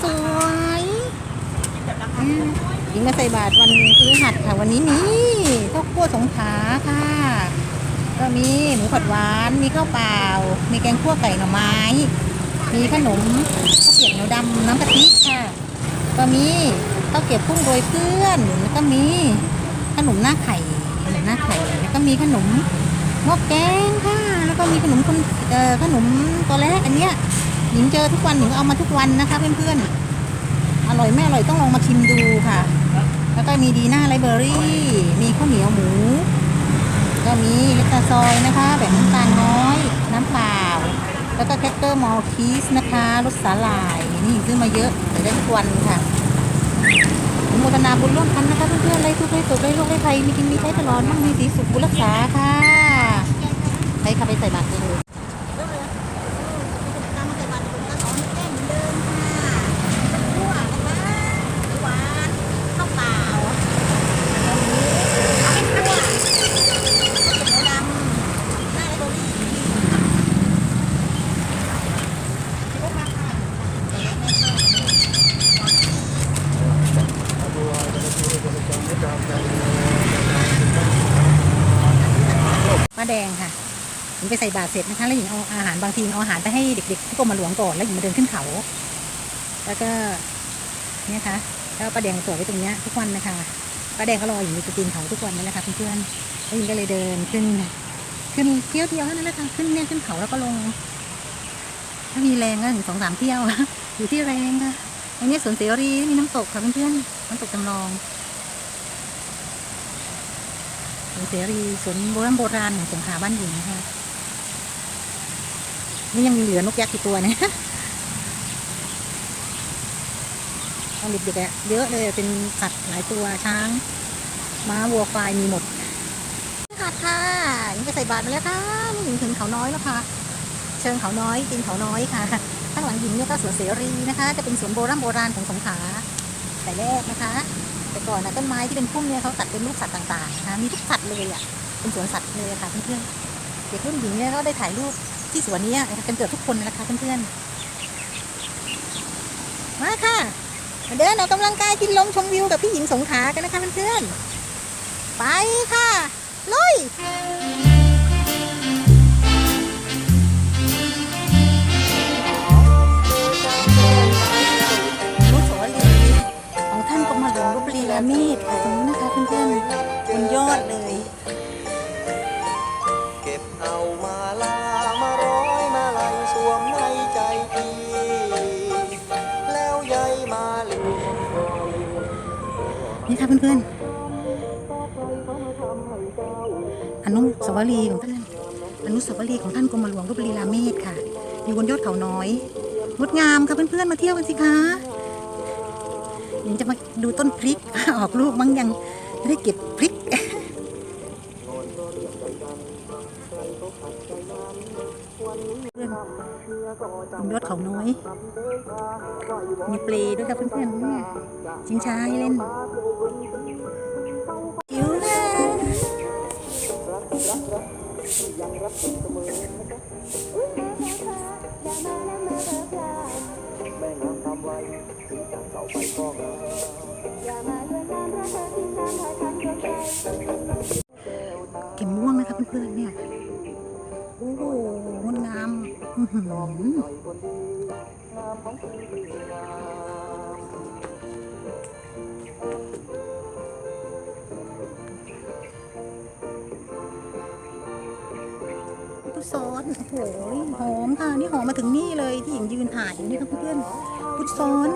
เสวยอืมหญิงมาใส่บาตรวันพฤหัสค่ะวันนี้มีข้าวคั่วสงขาค่ะ ก็มีหมูผัดหวานมีข้าวเปล่า มีแกงคั่วไก่หน่อไม้ มีขนมข้าวเปียกเหนียวดำน้ำกะทิค่ะ ก็มีข้าวเกรี๊ยวกุ้งโรยเกลือนแล้วก็มีขนมหน้าไข่ขนมหน้าไข่แล้วก็มีขนมหม้อแกงค่ะ แล้วก็มีขนมคนเอ่อขนมตัวแรกอันเนี้ย หญิงเจอทุกวันหญิงก็เอามาทุกวันนะคะเพื่อนๆ อร่อยไม่อร่อยต้องลองมาชิมดูค่ะ แล้วก็มีดีน่าไรเบอรี่ มีข้าวเหนียวหมู ก็มีเลตาซอยนะคะแบบน้ำตาลน้อย น้ำเปล่า แล้วก็แคคเกอร์มอลคีสนะคะรสสาหร่าย นี่ซื้อมาเยอะแต่ได้ทุกวันค่ะโมทนาบุญร่วมกันนะคะเพื่อนๆไลทุกข์ไล่สุขไล่โรคไล่ภัยมีกินมีใช้ตลอดมั่งมีสีสุขบุรักษาค่ะไปค่ะไปใส่บาตรกันเลยป้าแดงค่ะหญิงไปใส่บาตรเสร็จนะคะแล้วหญิงเอาอาหารบางทีเอาอาหารไปให้เด็กๆที่กรมหลวงก่อนแล้วหญิงมาเดินขึ้นเขา แล้วก็เนี่ยค่ะแล้วป้าแดงตัวไว้ตรงเนี้ยทุกวันนะคะป้าแดงก็รออยู่ในตีนเขาทุกวันนั่นแหละค่ะเพื่อนๆแล้วหญิงก็เลยเดินขึ้น ขึ้นเที่ยวเดียวเท่านั้นแหละค่ะขึ้นเนี่ยขึ้นเขาแล้วก็ลง ถ้ามีแรงก็ถึงสองสามเที่ยวอยู่ที่แรงค่ะอันนี้สวนเสรีมีน้ำตกค่ะเพื่อนๆน้ำตกจำลองสว นเสรีสวนโบราณโบราณของสงขาบ้านหญิงนะคะนี่ยังมีเหลือนกยักษ์อีกตัวเนี่ยตอนเด็กๆอะเยอะเลยเป็นสัตว์หลายตัวช้าง ม้าวัวควายมีหมดค่ะค่ะยังไปใส่บาตรมาแล้วค่ะนี่ถึงถึงเขาน้อยแล้วค่ะ เชิงเขาน้อยตีนเขาน้อยค่ะข้างหลังหญิงเนี่ยก็สวนเสรีนะคะ จะเป็นสวนโบราณโบราณของสงขลาแต่แรกนะคะ แต่ก่อนนะต้นไม้ที่เป็นพุ่มเนี่ยเขาตัดเป็นรูปสัตว์ต่างๆนะคะมีทุกสัตว์เลยอะเป็นสวนสัตว์เลยค่ะเพื่อนๆเด็กรุ่นหญิงเนี่ยก็ได้ถ่ายรูปที่สวนนี้กันเกือบทุกคนนะคะเพื่อนๆมาค่ะมาเดินออกกำลังกายกินลมชมวิวกับพี่หญิงสงขากันนะคะเพื่อนๆไปค่ะลุย ดเลย เก็บเอามาลามาร้อยมาลัยสวมในใจพี่แล้วยายมาลีนี่ค่ะเพื่อนๆอนุสาวรีย์ของท่านอนุสาวรีย์ของท่านกรมหลวงลบบุรีรามีดค่ะ อยู่บนยอดเขาน้อยงดงามค่ะเพื่อนๆมาเที่ยวกันสิคะยังจะมาดูต้นพริกออกลูกมั้งยังไม่ได้เก็บ เพื่อนยอดเขาน้อย มีเปลด้วยค่ะเพื่อนๆเนี่ยชิงช้าให้เล่นอิวนะแม่งามทำไว้ถึงจากเก่าไปก็งามเก็บม่วงนะคะเพื่อนๆเนี่ย พุทธซ้อนโอ้โหหอมค่ะ นี่หอมมาถึงนี่เลยที่หญิงยืนถ่ายอยู่นี่ค่ะเพื่อนพุทธซ้อน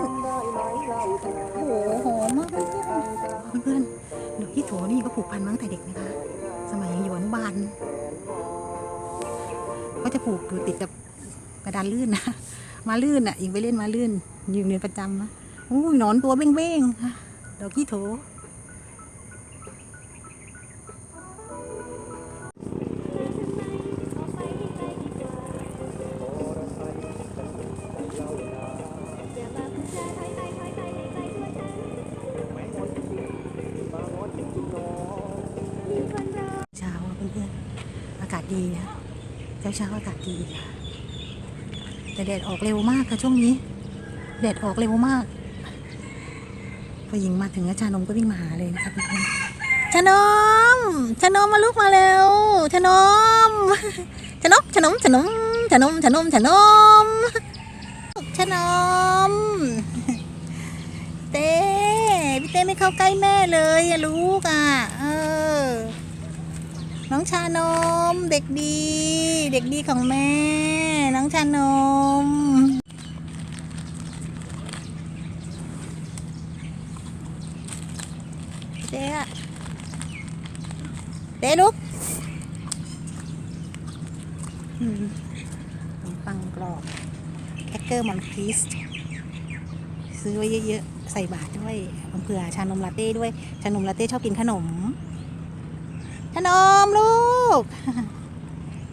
โอ้โหหอมมากเพื่อนเพื่อนๆดอกที่โถนี่ก็ผูกพันมาตั้งแต่เด็กนะคะ สมัยยังอยู่อนุบาลก็จะผูกอยู่ติดกับ กระดานลื่นนะมาลื่นอะยิงไปเล่นมาลื่นยิงเรียนประจำนะโอ้หนอนตัวเบ้งๆค่ะดอกที่โถเช้าเพื่อนๆอากาศดีนะเช้าเช้าอากาศดีค่ะ แต่แดดออกเร็วมากค่ะช่วงนี้ แดดออกเร็วมากพอหญิงมาถึงแล้วชานมก็วิ่งมาหาเลยนะคะเพื่อนชนมชนมมาลุกมาเร็วชนมชนมชนมชนมชนมชนมชนมชนมเต้พี่เต้ไม่เข้าใกล้แม่เลยลูกอะ เออ น้องชานม เด็กดี เด็กดีของแม่ น้องชานมเต้อะเต้ลุกอืมขนมปังกรอบแคคเกอร์มอนพีสซื้อไว้เยอะๆ ใส่บาทด้วยเผื่อชานมลาเต้ด้วย ชานมลาเต้ชอบกินขนม ชานมลูก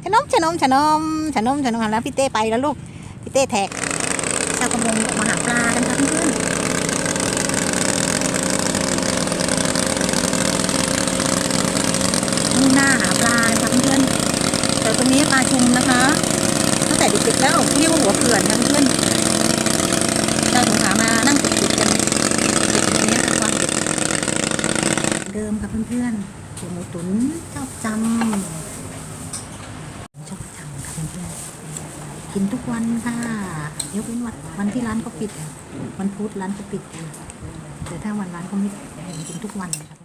ชานมชานมชานมชานมชานมแล้วพี่เต้ไปแล้วลูกพี่เต้แท็กชาวประมงมาหาปลากันค่ะเพื่อนมุ่งหน้าหาปลาค่ะเพื่อนแต่ตรงนี้ปลาชุมนะคะตั้งแต่เด็กๆแล้วเรียกว่าหัวเขื่อนค่ะเพื่อนๆเราสงขามานั่งติดๆกันติดตรงนี้ค่ะความเด็กเดิมค่ะเพื่อนๆ หมูตุ๋นชอบจำชอบจำค่ะเพื่อนๆกินทุกวันค่ะยกเว้นวันวันที่ร้านเขาปิด วันพุธร้านเขาปิด แต่ถ้าวันร้านเขาไม่ปิดกินทุกวันค่ะ